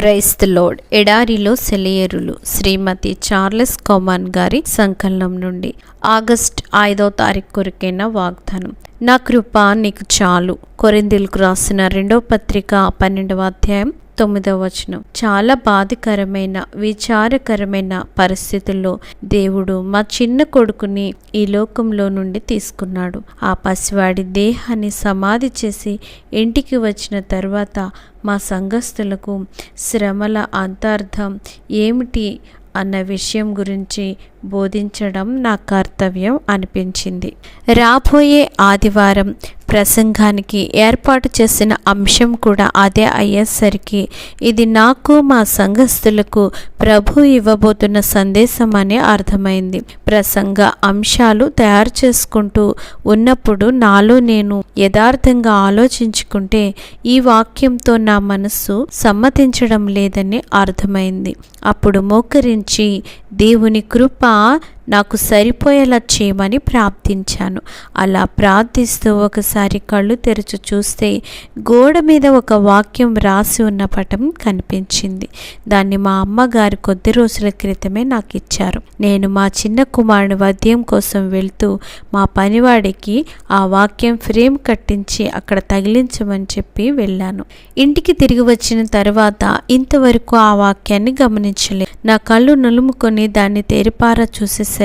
ప్రైస్త్ load ఎడారిలో సెలయేరులు శ్రీమతి Charles కోమాన్ గారి సంకలనం నుండి ఆగస్ట్ ఐదో తారీఖు కొరికైన వాగ్దానం. నా కృప నీకు చాలు. కొరిందిలకు రాసిన రెండో పత్రిక పన్నెండవ అధ్యాయం తొమ్మిదవ వచనం. చాలా బాధకరమైన విచారకరమైన పరిస్థితుల్లో దేవుడు మా చిన్న కొడుకుని ఈ లోకంలో నుండి తీసుకున్నాడు. ఆ పసివాడి దేహాన్ని సమాధి చేసి ఇంటికి వచ్చిన తర్వాత మా సంఘస్థులకు శ్రమల అంతార్థం ఏమిటి? అన్న విషయం గురించి బోధించడం నా కర్తవ్యం అనిపించింది. రాబోయే ఆదివారం ప్రసంగానికి ఏర్పాటు చేసిన అంశం కూడా అదే అయ్యేసరికి ఇది నాకు మా సంఘస్థులకు ప్రభు ఇవ్వబోతున్న సందేశం అని అర్థమైంది. ప్రసంగ అంశాలు తయారు చేసుకుంటూ ఉన్నప్పుడు నాలో నేను యథార్థంగా ఆలోచించుకుంటే ఈ వాక్యంతో నా మనస్సు సమ్మతించడం లేదని అర్థమైంది. అప్పుడు మోకరించి దేవుని కృప నాకు సరిపోయేలా చేయమని ప్రార్థించాను. అలా ప్రార్థిస్తూ ఒకసారి కళ్ళు తెరచు చూస్తే గోడ మీద ఒక వాక్యం రాసి ఉన్న పటం కనిపించింది. దాన్ని మా అమ్మగారు కొద్ది రోజుల క్రితమే నాకు ఇచ్చారు. నేను మా చిన్న కుమారుని వద్యం కోసం వెళ్తూ మా పనివాడికి ఆ వాక్యం ఫ్రేమ్ కట్టించి అక్కడ తగిలించమని చెప్పి వెళ్ళాను. ఇంటికి తిరిగి వచ్చిన తర్వాత ఇంతవరకు ఆ వాక్యాన్ని గమనించలేదు. నా కళ్ళు నులుముకొని దాన్ని తెరిపారా చూసేసరికి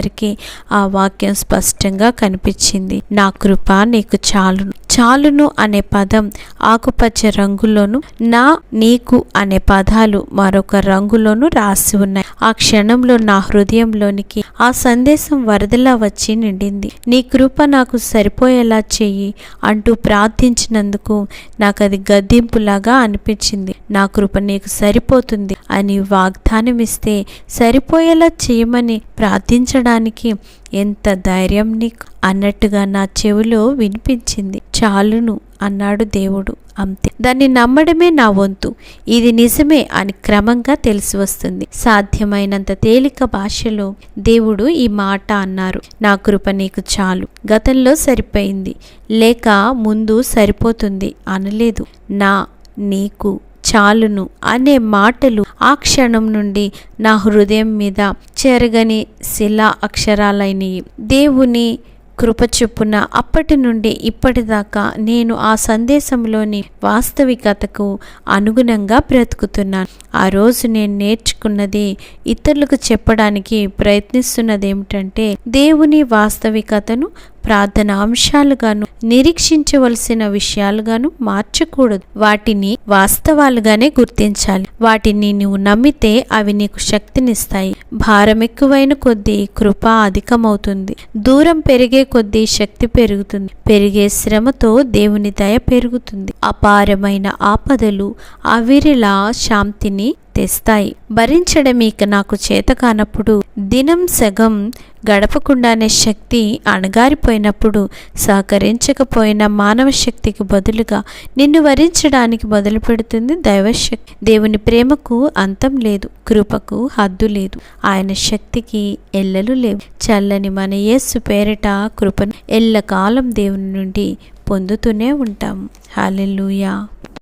ఆ వాక్యం స్పష్టంగా కనిపించింది. నా కృప నీకు చాలును. చాలును అనే పదం ఆకుపచ్చ రంగులోను నా నీకు అనే పదాలు మరొక రంగులోను రాసి ఉన్నాయి. ఆ క్షణంలో నా హృదయంలోనికి ఆ సందేశం వరదలా వచ్చి నిండింది. నీ కృప నాకు సరిపోయేలా చెయ్యి అంటూ ప్రార్థించినందుకు నాకు అది గద్దింపులాగా అనిపించింది. నా కృప నీకు సరిపోతుంది అని వాగ్దానం ఇస్తే సరిపోయేలా చేయమని ప్రార్థించడానికి ఎంత ధైర్యం నీకు? అన్నట్టుగా నా చెవిలో వినిపించింది. చాలును అన్నాడు దేవుడు అంతే. దాన్ని నమ్మడమే నా వంతు. ఇది నిజమే అని క్రమంగా తెలిసి వస్తుంది. సాధ్యమైనంత తేలిక భాషలో దేవుడు ఈ మాట అన్నారు. నా కృప నీకు చాలు. గతంలో సరిపోయింది. లేక ముందు సరిపోతుంది అనలేదు. నా నీకు చాలును అనే మాటలు ఆ క్షణం నుండి నా హృదయం మీద చెరగని శిలా అక్షరాలైనవి. దేవుని కృప చొప్పున అప్పటి నుండి ఇప్పటిదాకా నేను ఆ సందేశంలోని వాస్తవికతకు అనుగుణంగా బ్రతుకుతున్నాను. ఆ రోజు నేను నేర్చుకున్నది ఇతరులకు చెప్పడానికి ప్రయత్నిస్తున్నది ఏమిటంటే దేవుని వాస్తవికతను ప్రార్థన అంశాలుగాను నిరీక్షించవలసిన విషయాలుగాను మార్చకూడదు. వాటిని వాస్తవాలుగానే గుర్తించాలి. వాటిని నువ్వు నమ్మితే అవి నీకు శక్తినిస్తాయి. భారం ఎక్కువైన కొద్దీ కృప అధికమవుతుంది. దూరం పెరిగే కొద్దీ శక్తి పెరుగుతుంది. పెరిగే శ్రమతో దేవుని దయ పెరుగుతుంది. అపారమైన ఆపదలు అవిరిలా శాంతిని తెస్తాయి. భరించడం ఇక నాకు చేత కానప్పుడు దినం సగం గడపకుండానే శక్తి అణగారిపోయినప్పుడు సహకరించకపోయిన మానవ శక్తికి బదులుగా నిన్ను వరించడానికి మొదలు పెడుతుంది దైవశక్తి. దేవుని ప్రేమకు అంతం లేదు కృపకు హద్దు లేదు. ఆయన శక్తికి ఎల్లలు లేవు. చల్లని మన యేసు పేరిట కృపను ఎల్లకాలం దేవుని నుండి పొందుతూనే ఉంటాం హాలెల్లుయా.